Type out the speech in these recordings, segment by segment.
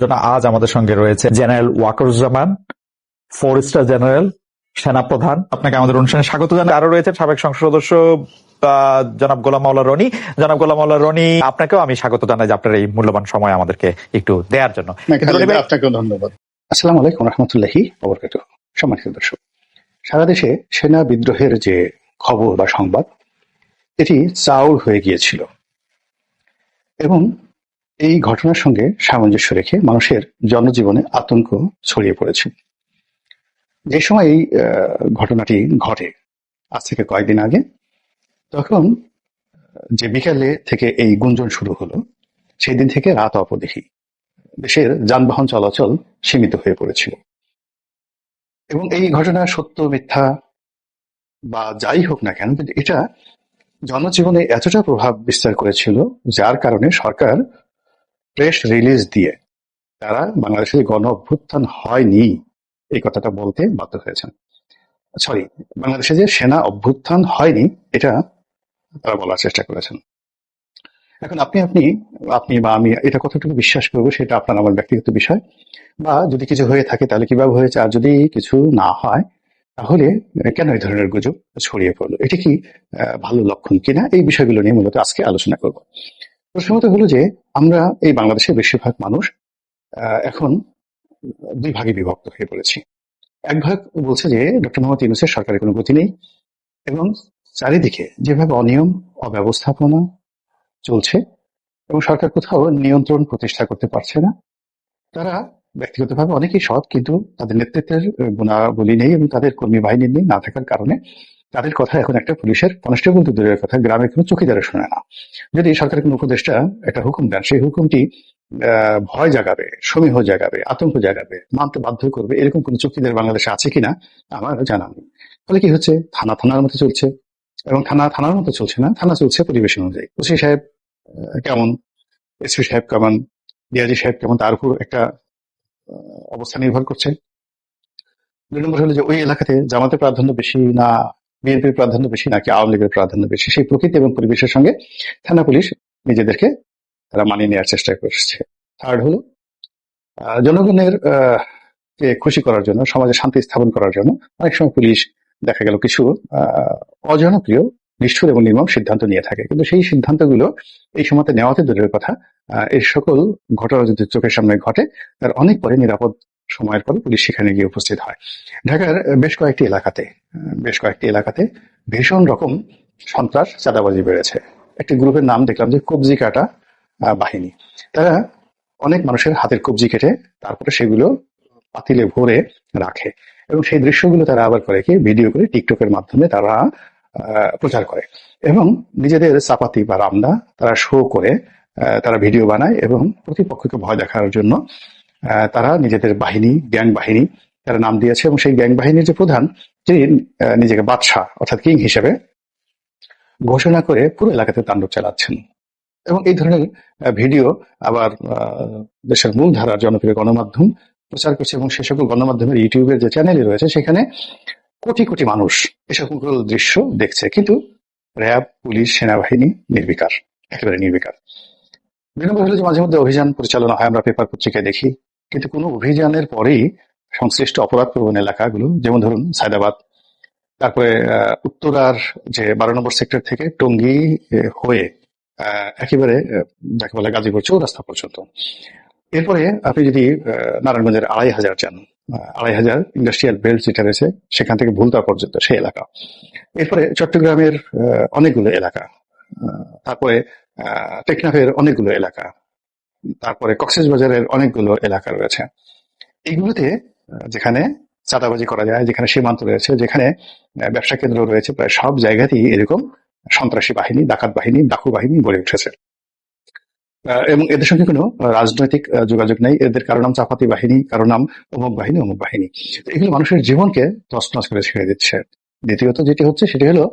জন্য আজ আমাদের সঙ্গে রয়েছে general Wakeruzzaman four star general সেনাপ্রধান। আপনাকে আমাদের অনুষ্ঠানে স্বাগত জানাই। আরও রয়েছে সাবেক সংসদ সদস্য জনাব গোলাম মাওলা রনি। জনাব গোলাম মাওলা রনি আপনাকেও আমি স্বাগত জানাই যে আপনার এই মূল্যবান সময় আমাদেরকে একটু দেওয়ার জন্য। আপনাকেও ধন্যবাদ। আসসালাম আলাইকুম রহমতুল্লাহি সম্মানিত দর্শক সারা দেশে সেনা বিদ্রোহের যে খবর বা সংবাদ এটি চাউর হয়ে গিয়েছিল। এবং এই ঘটনার সঙ্গে সামঞ্জস্য রেখে মানুষের জনজীবনে আতঙ্ক ছড়িয়ে পড়েছে। যে সময় এই ঘটনাটি ঘটে, আজ থেকে কয়েকদিন আগে, তখন যে বিকালে থেকে এই গুঞ্জন শুরু হলো সেই দিন থেকে রাত অপদেহী দেশের যানবাহন চলাচল সীমিত হয়ে পড়েছিল। এবং এই ঘটনা সত্য, মিথ্যা বা যাই হোক না কেন এটা জনজীবনে এতটা প্রভাব বিস্তার করেছিল, যার কারণে সরকার প্রেস রিলিজ দিয়ে তারা বাংলাদেশের গণ অভ্যুত্থান হয়নি। এই কথাটা বলতে বাধ্য হয়েছেন। সরি বাংলাদেশে যে সেনা অভ্যুত্থান হয়নি, এটা তারা বলার চেষ্টা করেছেন। এখন আপনি আপনি আপনি বা আমি এটা কতটুকু বিশ্বাস করব সেটা আপনার আমার ব্যক্তিগত বিষয়। বা যদি কিছু হয়ে থাকে তাহলে কীভাবে হয়েছে, আর যদি কিছু না হয়, তাহলে কেন এই ধরনের গুজব ছড়িয়ে পড়ল? এটি কি ভালো লক্ষণ কিনা? এই বিষয়গুলো নিয়ে মূলত আজকে আলোচনা করব। প্রথমত হলো যে, আমরা এই বাংলাদেশের বেশিরভাগ মানুষ এখন দুই ভাগে বিভক্ত হয়ে পড়েছি। এক ভাগ বলছে যে, ডক্টর মোহাম্মদ ইউনুসের সরকারের কোনো গতি নেই এবং চারিদিকে যেভাবে অনিয়ম, অব্যবস্থাপনা চলছে এবং সরকার কোথাও নিয়ন্ত্রণ প্রতিষ্ঠা করতে পারছে না, তারা ব্যক্তিগতভাবে অনেকেই সৎ, কিন্তু তাদের নেতৃত্বের গুণাবলী নেই এবং তাদের কর্মী বাহিনী নেই না থাকার কারণে। তাদের কথা এখন একটা পুলিশের কনস্টেবল তো দূরের কথা গ্রামে কোনো চকিদারে শোনে না। যদি সরকারের কোনো উপদেষ্টা একটা হুকুম দেন, সেই হুকুমটি ভয় জাগাবে, সমীহ জাগাবে, আতঙ্ক জাগাবে, মানতে বাধ্য করবে, এরকম কোনো চুক্তিদার বাংলাদেশে আছে কিনা আমার জানা নেই। ফলে কি হচ্ছে? থানা থানার মতো চলছে। এবং থানা থানার মতো চলছে না, থানা চলছে পরিবেশ অনুযায়ী। ওসি সাহেব কেমন? এসপি সাহেব কেমন? ডিআইজি সাহেব কেমন? তার উপর একটা অবস্থা নির্ভর করছে। দুই নম্বর হলো যে ওই এলাকাতে জামাতের প্রাধান্য বেশি না বিএনপির প্রাধান্য বেশি নাকি আওয়ামী লীগের প্রাধান্য বেশি? সেই প্রকৃতি এবং পরিবেশের সঙ্গে থানা পুলিশ নিজেদেরকে তারা মানিয়ে নেওয়ার চেষ্টা করছে। থার্ড হলো জনগণের কে খুশি করার জন্য, সমাজে শান্তি স্থাপন করার জন্য অনেক সময় পুলিশ দেখা গেল কিছু অজনপ্রিয়, নিষ্ঠুর এবং নির্মম সিদ্ধান্ত নিয়ে থাকে। কিন্তু সেই সিদ্ধান্তগুলো এই সময়তে নেওয়াতে দূরের কথা। এই সকল ঘটনা যদি চোখের সামনে ঘটে, তার অনেক পরে নিরাপদ সময়ের পরে পুলিশ সেখানে গিয়ে উপস্থিত হয়। ঢাকার বেশ কয়েকটি এলাকাতে, বেশ কয়েকটি এলাকাতে ভীষণ রকম সন্ত্রাস, চাঁদাবাজি বেড়েছে। একটি গ্রুপের নাম দেখলাম যে কবজি কাটা বাহিনী। তারা অনেক মানুষের হাতের কবজি কেটে তারপরে সেগুলো পাতিলে ভরে রাখে এবং সেই দৃশ্যগুলো তারা আবার করে কি, ভিডিও করে টিকটকের মাধ্যমে তারা প্রচার করে এবং নিজেদের চাপাতি বা রামদা তারা শো করে তারা ভিডিও বানায় এবং প্রতিপক্ষকে ভয় দেখার জন্য তারা নিজেদের বাহিনী, গ্যাং বাহিনী তারা নাম দিয়েছে এবং সেই গ্যাং বাহিনীর যে প্রধান তিনি নিজেকে বাদশাহ, অর্থাৎ কিং হিসেবে ঘোষণা করে পুরো এলাকাতে তাণ্ডব চালাচ্ছেন। এবং এই ধরনের ভিডিও আবার দেশের মূল ধারার জনপ্রিয় গণমাধ্যম প্রচার করছে এবং সে সকল গণমাধ্যমের ইউটিউবের যে চ্যানেলই রয়েছে, সেখানে কোটি কোটি মানুষ এ সকল দৃশ্য দেখছে। কিন্তু র্যাব, পুলিশ, সেনাবাহিনী নির্বিকার, একেবারে নির্বিকার। দুই নম্বর যে মাঝে মধ্যে অভিযান পরিচালনা হয়, আমরা পেপার পত্রিকায় দেখি। কিন্তু কোনো অভিযানের পরেই সংশ্লিষ্ট অপরাধ প্রবণ এলাকাগুলো যেমন ধরুন সায়দাবাদ তারপরে উত্তরার যে বারো নম্বর সেক্টর থেকে টঙ্গী হয়ে একেবারে যাকে বলে গাজীপুর চৌরাস্তা পর্যন্ত। এরপরে আপনি যদি নারায়ণগঞ্জের আড়াই হাজার আহ, আড়াই হাজার ইন্ডাস্ট্রিয়াল বেল্ট যেটা রয়েছে সেখান থেকে ভুলতা পর্যন্ত সেই এলাকা। এরপরে চট্টগ্রামের অনেকগুলো এলাকা তারপরে টেকনাফের অনেকগুলো এলাকা তারপরে কক্সেস বাজারের অনেকগুলো এলাকা রয়েছে। এইগুলোতে আহ, যেখানে চাঁদাবাজি করা যায় যেখানে সীমান্ত রয়েছে যেখানে ব্যবসা কেন্দ্র রয়েছে প্রায় সব জায়গাতেই এরকম সন্ত্রাসী বাহিনী ডাকাত বাহিনী ডাকু বাহিনী গড়ে উঠেছে। এবং এদের সঙ্গে কোনো রাজনৈতিক যোগাযোগ নেই। এদের কারও নাম চাপাতি বাহিনী কারও নাম অমুক বাহিনী অমুক বাহিনী। এগুলো মানুষের জীবনকে তছনছ করে ছেড়ে দিচ্ছে। দ্বিতীয়ত যেটি হচ্ছে সেটি হলো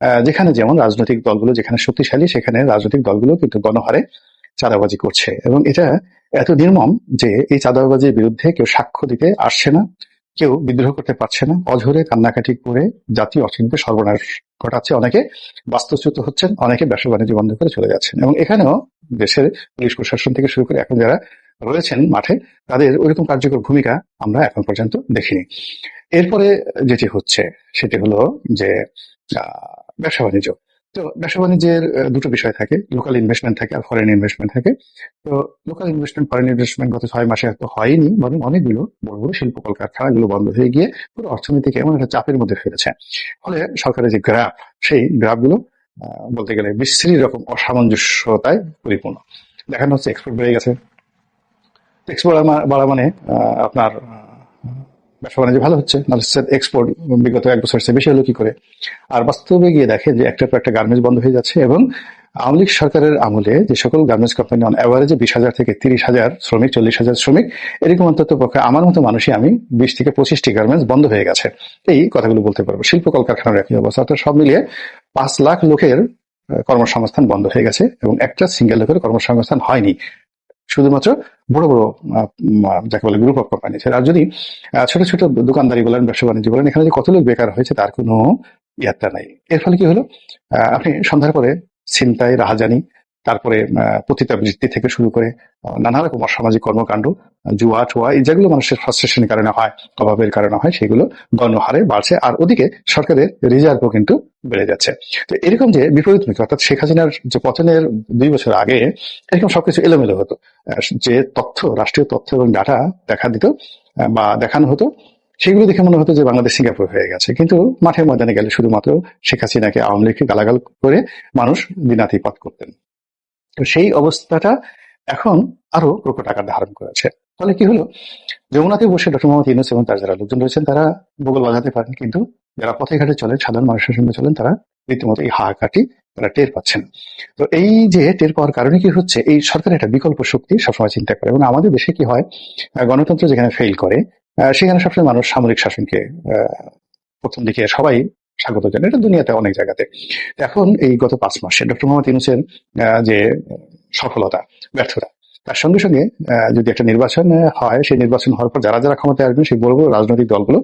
আহ, যেখানে যেমন রাজনৈতিক দলগুলো যেখানে শক্তিশালী সেখানে রাজনৈতিক দলগুলো কিন্তু গণহারে চাঁদাবাজি করছে। এবং এটা এত নির্মম যে এই চাঁদাবাজির বিরুদ্ধে কেউ সাক্ষ্য দিতে আসছে না, কেউ বিদ্রোহ করতে পারছে না। অঝরে কান্নাকাটি করে জাতীয় অর্থনীতিতে সর্বনাশ ঘটাচ্ছে। অনেকে বাস্তুচ্যুত হচ্ছেন, অনেকে ব্যবসা বাণিজ্য বন্ধ করে চলে যাচ্ছেন। এবং এখানেও দেশের পুলিশ প্রশাসন থেকে শুরু করে এখন যারা রয়েছেন মাঠে, তাদের ওইরকম কার্যকর ভূমিকা আমরা এখন পর্যন্ত দেখিনি। এরপরে যেটি হচ্ছে, সেটি হলো যে ব্যবসা বাণিজ্য। তো ব্যবসা বাণিজ্যের দুটো বিষয় থাকে। লোকাল ইনভেস্টমেন্ট থাকে আর ফরেন ইনভেস্টমেন্ট থাকে। তো লোকাল ইনভেস্টমেন্ট ফরেন ইনভেস্টমেন্ট গত ছয় মাসে তো হয়নি, বরং অনেকগুলো বড় বড় শিল্প কলকারখানাগুলো বন্ধ হয়ে গিয়ে পুরো অর্থনীতিকে এমন একটা চাপের মধ্যে ফেলেছে। ফলে সরকারের যে গ্রাফ সেই গ্রাফগুলো বলতে গেলে বিশ্রী রকম অসামঞ্জস্যতায় পরিপূর্ণ। দেখানো হচ্ছে এক্সপোর্ট বেড়ে গেছে। এক্সপোর্ট বাড়া মানে আপনার ব্যবসা বাণিজ্য ভালো হচ্ছে, নাহলে এক্সপোর্ট বিগত এক বছর চেয়ে বেশি হলো কি করে? আর বাস্তবে গিয়ে দেখে যে একটা পর একটা গার্মেন্টস বন্ধ হয়ে যাচ্ছে এবং আওয়ামী লীগ সরকারের আমলে যে সকল গার্মেন্টস কোম্পানি অন অ্যাভারেজে বিশ হাজার থেকে তিরিশ হাজার শ্রমিক, চল্লিশ হাজার শ্রমিক, এরকম অন্তত পক্ষে আমার মতো মানুষই আমি বিশ থেকে পঁচিশটি গার্মেন্টস বন্ধ হয়ে গেছে। এই কথাগুলো বলতে পারব। শিল্প, কলকারখানার একই অবস্থা। অর্থাৎ সব মিলিয়ে পাঁচ লাখ লোকের কর্মসংস্থান বন্ধ হয়ে গেছে এবং একটা সিঙ্গেল লোকের কর্মসংস্থান হয়নি। শুধুমাত্র বড় বড় যাকে বলে গ্রুপ অফ কোম্পানি আর যদি ছোট ছোট দোকানদারি বলেন, ব্যবসা বাণিজ্য বলেন, এখানে যে কত লোক বেকার হয়েছে তার কোনো ইয়াত্রা নাই। এর ফলে কি হলো? আপনি সন্ধ্যার পরে ছিনতাই, রাহাজানি তারপরে পতিতাবৃত্তি থেকে শুরু করে নানা রকম অসামাজিক কর্মকাণ্ড, জুয়া টুয়া যেগুলো মানুষের ফ্রাস্ট্রেশনের কারণে হয়, অভাবের কারণে হয়, সেগুলো গণহারে বাড়ছে, আর ওদিকে সরকারের রিজার্ভও কিন্তু বেড়ে যাচ্ছে। তো এরকম যে বিপরীতমুখী অর্থাৎ শেখ হাসিনার যে পতনের দুই বছর আগে, এরকম সবকিছু এলোমেলো হতো। যে তথ্য, রাষ্ট্রীয় তথ্য এবং ডাটা দেখা দিত বা দেখানো হতো, সেগুলো দেখে মনে হতো যে বাংলাদেশ সিঙ্গাপুর হয়ে গেছে। কিন্তু মাঠের ময়দানে গেলে শুধুমাত্র শেখ হাসিনাকে আওয়ামী লীগকে গালাগাল করে মানুষ দিনাতিপাত করতেন। তো সেই অবস্থাটা এখন আরও প্রকট আকার ধারণ করেছে। ফলে কি হলো? যমুনাতে বসে ডক্টর মোহাম্মদ ইউনুস এবং তার যারা লোকজন রয়েছেন, তারা বগল বাজাতে পারেন, কিন্তু যারা পথে ঘাটে চলেন, সাধারণ মানুষের সঙ্গে চলেন, তারা রীতিমতো এই হাহাকাটি তারা টের পাচ্ছেন। তো এই যে টের পাওয়ার কারণে কি হচ্ছে? এই সরকারের একটা বিকল্প শক্তি সবসময় চিন্তা করে, এবং আমাদের দেশে কি হয়? গণতন্ত্র যেখানে ফেল করে সেখানে সবসময় মানুষ সামরিক শাসনকে প্রথম দিকে সবাই স্বাগত জানে এটা দুনিয়াতে অনেক জায়গাতে। এখন এই গত পাঁচ মাসে ডক্টর মোহাম্মদ আহ, যে সফলতা ব্যর্থতা তার সঙ্গে সঙ্গে যদি একটা নির্বাচন হয় সেই নির্বাচন হওয়ার পর যারা যারা ক্ষমতায় আসবেন সেই বড় বড় রাজনৈতিক দলগুলো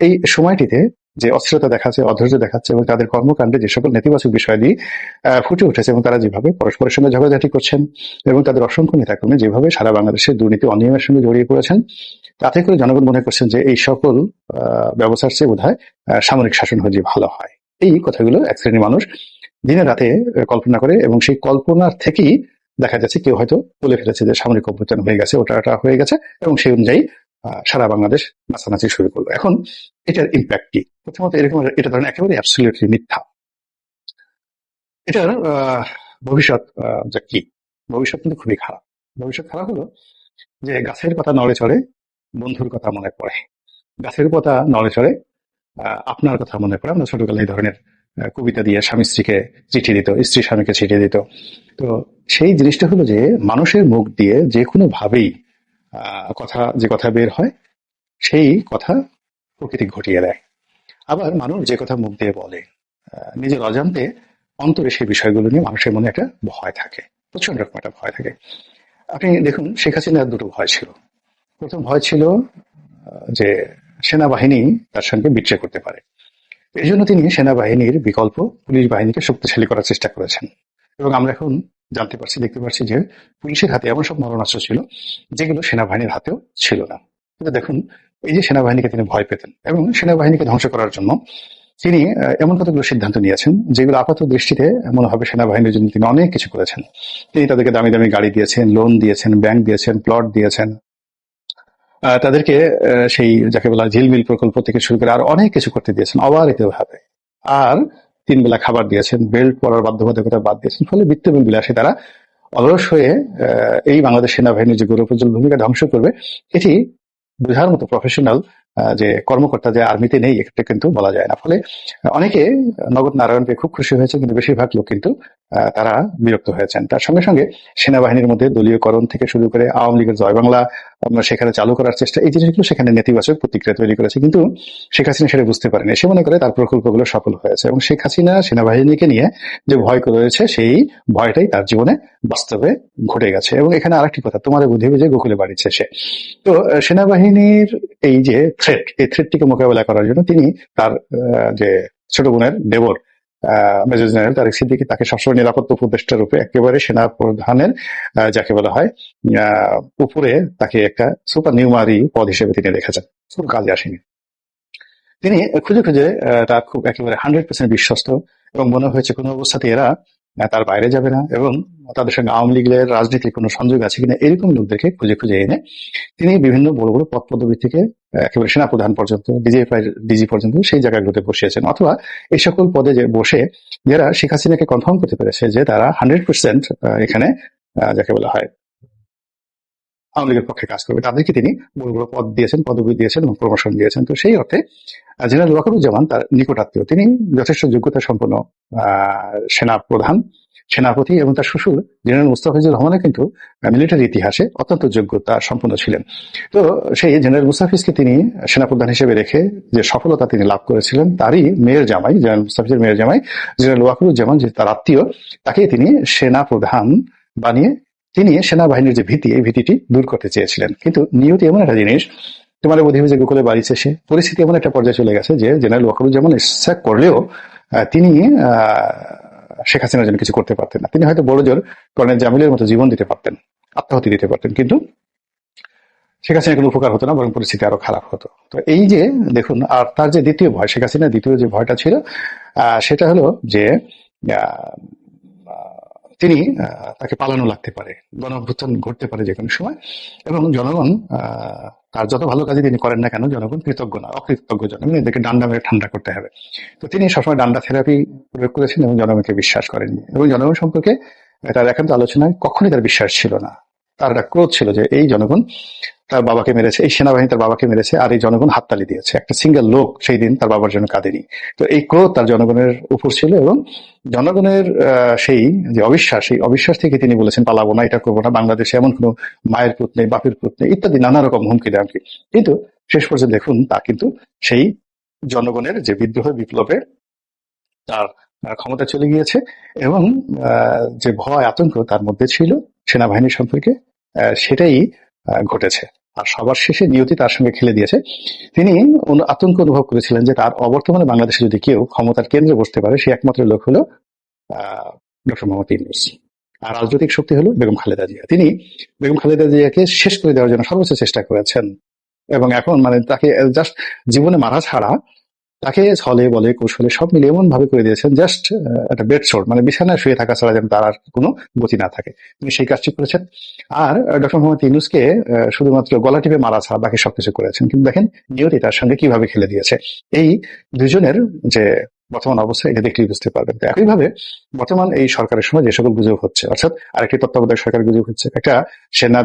এই সময়টিতে যে অস্থিরতা দেখাচ্ছে, অধৈর্য দেখাচ্ছে এবং তাদের কর্মকাণ্ডে যে সকল নেতিবাচক বিষয় দিয়ে ফুটে উঠেছে এবং তারা যেভাবে পরস্পরের সঙ্গে ঝগড়াঝাটি করছেন এবং তাদের অসংখ্য নেতাকর্মী যেভাবে সারা বাংলাদেশের দুর্নীতি অনিয়মের সঙ্গে জড়িয়ে পড়েছেন, তাতে করে জনগণ মনে করছেন যে এই সকল ব্যবস্থার চেয়ে বোধ সামরিক শাসন হয়ে ভালো হয়। এই কথাগুলো এক শ্রেণির মানুষ দিনে রাতে কল্পনা করে এবং সেই কল্পনার থেকেই দেখা যাচ্ছে কেউ হয়তো বলে ফেলেছে যে সামরিক অভ্যুত্থান হয়ে গেছে, ওটা হয়ে গেছে এবং সেই অনুযায়ী সারা বাংলাদেশ নাচানাচি শুরু করল। এখন এটার ইম্প্যাক্ট কি? প্রথমত এরকম এটা ধরেন একেবারে অ্যাবসলিউটলি মিথ্যা। এটার ভবিষ্যৎ যে কি? ভবিষ্যৎ কিন্তু খুবই খারাপ। ভবিষ্যৎ খারাপ হলো যে গাছের পাতা নড়ে চড়ে বন্ধুর কথা মনে পড়ে। গাছের পাতা নড়ে চড়ে আপনার কথা মনে পড়ে। আমরা ছোটবেলায় এই ধরনের কবিতা দিয়ে স্বামী স্ত্রীকে চিঠি দিত, স্ত্রী স্বামীকে চিঠি দিত। তো সেই জিনিসটা হলো যে মানুষের মুখ দিয়ে যে কোনো ভাবেই কথা, যে কথা বের হয়, সেই কথা প্রকৃতি ঘটিয়ে দেয়। আবার মানুষ যে কথা মুখ দিয়ে বলে নিজের অজান্তে অন্তরে সেই বিষয়গুলো নিয়ে মানুষের মনে একটা ভয় থাকে প্রচণ্ড রকম একটা ভয় থাকে। আপনি দেখুন, শেখ হাসিনার দুটো ভয় ছিল। প্রথম ভয় ছিল যে সেনাবাহিনী তার সঙ্গে বিট্রে করতে পারে। এই জন্য তিনি সেনাবাহিনীর বিকল্প পুলিশ বাহিনীকে শক্তিশালী করার চেষ্টা করেছেন। এবং আমরা এখন জানতে পারছি, দেখতে পাচ্ছি যে পুলিশের হাতে এমন সব মরণাস্ত্র ছিল যেগুলো সেনাবাহিনীর হাতেও ছিল না। কিন্তু দেখুন, এই যে সেনাবাহিনীকে তিনি ভয় পেতেন এবং সেনাবাহিনীকে ধ্বংস করার জন্য তিনি এমন কতগুলো সিদ্ধান্ত নিয়েছেন যেগুলো আপাত দৃষ্টিতে মনে হবে সেনাবাহিনীর জন্য তিনি অনেক কিছু করেছেন। তিনি তাদেরকে দামি দামি গাড়ি দিয়েছেন লোন দিয়েছেন ব্যাংক দিয়েছেন প্লট দিয়েছেন। তাদেরকে সেই, যাকে বলা ঝিলমিল প্রকল্প থেকে শুরু করে আর অনেক কিছু করতে দিয়েছেন অবারিত ভাবে আর তিন বেলা খাবার দিয়েছেন, বেল্ট পরার বাধ্যবাধকতা বাদ দিয়েছেন, ফলে বৃত্তবিন বিলাসে তারা অলস হয়ে এই বাংলাদেশ সেনাবাহিনীর যে গৌরবোজ্জ্বল ভূমিকা ধ্বংস করবে, এটি বোঝার মতো প্রফেশনাল যে কর্মকর্তা যে আর্মিতে নেই এটা কিন্তু বলা যায় না। ফলে অনেকে নগদ নারায়ণকে খুব খুশি হয়েছে, কিন্তু বেশিরভাগ লোক কিন্তু তারা বিরক্ত হয়েছেন। তার সঙ্গে সঙ্গে সেনাবাহিনীর মধ্যে দলীয়করণ থেকে শুরু করে আওয়ামী লীগের জয় বাংলা আমরা সেখানে চালু করার চেষ্টা, এই জিনিসগুলো সেখানে নেতিবাচক প্রতিক্রিয়া তৈরি করেছে। কিন্তু শেখ হাসিনা সেটা বুঝতে পারেনি। সে মনে করে তার প্রকল্পগুলো সফল হয়েছে এবং শেখ হাসিনা সেনাবাহিনীকে নিয়ে যে ভয় রয়েছে, সেই ভয়টাই তার জীবনে বাস্তবে ঘটে গেছে। এবং এখানে আরেকটি কথা তোমার বুদ্ধি যে গোকুলে বাড়িছে সে তো সেনাবাহিনীর এই যে থ্রেট এই থ্রেটটিকে মোকাবেলা করার জন্য তিনি তার যে ছোট বোনের দেবর মেজর জেনারেল তারেক সিদ্দিকি তাকে সবসময় নিরাপত্তা উপদেষ্টা রূপে একেবারে সেনা প্রধানের যাকে বলা হয় উপরে তাকে একটা সুপার নিউমারি পদ হিসেবে তিনি রেখেছেন। খুব কাজে আসেনি। তিনি খুঁজে খুঁজে তার খুব একেবারে হান্ড্রেড পার্সেন্ট বিশ্বস্ত এবং মনে হয়েছে কোনো অবস্থাতে এরা তার বাইরে যাবে না এবং তাদের সঙ্গে আওয়ামী লীগের রাজনীতির কোনো সংযোগ আছে কিনা এরকম লোকদেরকে খুঁজে খুঁজে এনে তিনি বিভিন্ন বড় বড় পদ পদবী থেকে একেবারে সেনাপ্রধান পর্যন্ত ডিজিএফআই ডিজি পর্যন্ত সেই জায়গাগুলোতে বসিয়েছেন। অথবা এই সকল পদে যে বসে যারা শেখ হাসিনাকে কনফার্ম করতে পেরেছে যে তারা হান্ড্রেড পার্সেন্ট এখানে যাকে বলা হয় আওয়ামী লীগের পক্ষে কাজ করবে। তাদেরকে তিনি বড় পদ দিয়েছেন, পদবি দিয়েছেন এবং প্রমোশন দিয়েছেন। তো সেই অর্থে জেনারেল ওয়াকারুজ্জামান তার নিকটাত্মীয়। তিনি যথেষ্ট যোগ্যতা সম্পন্ন সেনা প্রধান সেনাপতি এবং তার শ্বশুর জেনারেল মুস্তাফিজুর রহমানের কিন্তু মিলিটারি ইতিহাসে অত্যন্ত যোগ্যতা সম্পন্ন ছিলেন। তো সেই জেনারেল মুস্তাফিজকে তিনি সেনাপ্রধান হিসেবে রেখে যে সফলতা তিনি লাভ করেছিলেন, তারই মেয়ের জামাই, জেনারেল মুস্তাফিজের মেয়ের জামাই, জেনারেল ওয়াকারুজ্জামান, যে তার আত্মীয় তাকে তিনি সেনা প্রধান বানিয়ে তিনি সেনাবাহিনীর যে ভীতি, এই ভীতিটি দূর করতে চেয়েছিলেন। কিন্তু নিয়তি এমন একটা জিনিস, তোমার বোধ যে গোকুলে বাড়িছে সে পরিস্থিতি এমন একটা পর্যায়ে চলে গেছে যে জেনারেল ওয়াকারুজ্জামান ইচ্ছা করলেও তিনি শেখ হাসিনার জন্য কিছু করতে পারতেন না। তিনি হয়তো বড় জোর কর্নেল জামিলের মতো জীবন দিতে পারতেন আত্মাহতি দিতে পারতেন। কিন্তু শেখ হাসিনার কোনো উপকার হতো না, বরং পরিস্থিতি আরও খারাপ হতো। তো এই যে দেখুন, আর তার যে দ্বিতীয় ভয়, শেখ হাসিনার দ্বিতীয় যে ভয়টা ছিল সেটা হলো যে তিনি তাকে পালানো লাগতে পারে গণ ঘটতে পারে যে কোনো সময়, এবং জনগণ তার যত ভালো কাজই তিনি করেন না কেন, জনগণ কৃতজ্ঞ না, অকৃতজ্ঞ জনগণ এদেরকে ডান্ডা মেরে ঠান্ডা করতে হবে। তো তিনি সবসময় ডান্ডা থেরাপি প্রয়োগ করেছেন এবং জনগণকে বিশ্বাস করেননি। এবং জনগণ সম্পর্কে, তার একান্ত আলোচনায় কখনই তার বিশ্বাস ছিল না। তার একটা ক্রোধ ছিল যে এই জনগণ তার বাবাকে মেরেছে, এই সেনাবাহিনী তার বাবাকে মেরেছে আর এই জনগণ হাততালি দিয়েছে। একটা সিঙ্গেল লোক সেই দিন তার বাবার জন্য কাঁদেনি। তো এই ক্রোধ তার জনগণের উপর ছিল এবং জনগণের সেই যে অবিশ্বাস, সেই অবিশ্বাস থেকে তিনি বলেছেন, পালাবো না, এটা করব না, বাংলাদেশে এমন কোনো মায়ের পুত নেই, বাপের পুত নেই, ইত্যাদি নানা রকম হুমকি দামকি কিন্তু শেষ পর্যন্ত দেখুন, তা কিন্তু সেই জনগণের যে বিদ্রোহ বিপ্লবে তার ক্ষমতা চলে গিয়েছে এবং যে ভয়, আতঙ্ক তার মধ্যে ছিল সেনাবাহিনী সম্পর্কে সেটাই ঘটেছে। আর সবার শেষে নিয়তি তার সঙ্গে খেলে দিয়েছে। তিনি আতঙ্ক অনুভব করেছিলেন যে তার অবর্তমানে বাংলাদেশে যদি কেউ ক্ষমতার কেন্দ্রে বসতে পারে, সে একমাত্র লোক হলো ডক্টর মোহাম্মদ ইউনুস। আর রাজনৈতিক শক্তি হলো বেগম খালেদা জিয়া। তিনি বেগম খালেদা জিয়াকে শেষ করে দেওয়ার জন্য সর্বোচ্চ চেষ্টা করেছেন। এবং এখন মানে তাকে জাস্ট জীবনে মারা ছাড়া তাকে ছলে, বলে, কৌশলে সব মিলে এমন ভাবে করে দিয়েছেন জাস্ট একটা বেড শোট মানে বিছানায় শুয়ে থাকা ছাড়া যেন তার আর কোনো গতি না থাকে। তিনি সেই কাজটি করেছেন। আর ডক্টর মোহাম্মদ ইউনুসকে শুধুমাত্র গলা টিপে মারা ছাড়া বাকি সবকিছু করেছেন। কিন্তু দেখেন, নিয়তি তার সঙ্গে কীভাবে খেলে দিয়েছে। এই দুজনের যে বর্তমান অবস্থা, এটা দেখলেই বুঝতে পারবেন। একইভাবে বর্তমান এই সরকারের সময় যে সকল গুজব হচ্ছে, অর্থাৎ আরেকটি তত্ত্বাবধায়ক সরকার গুজব হচ্ছে, একটা সেনা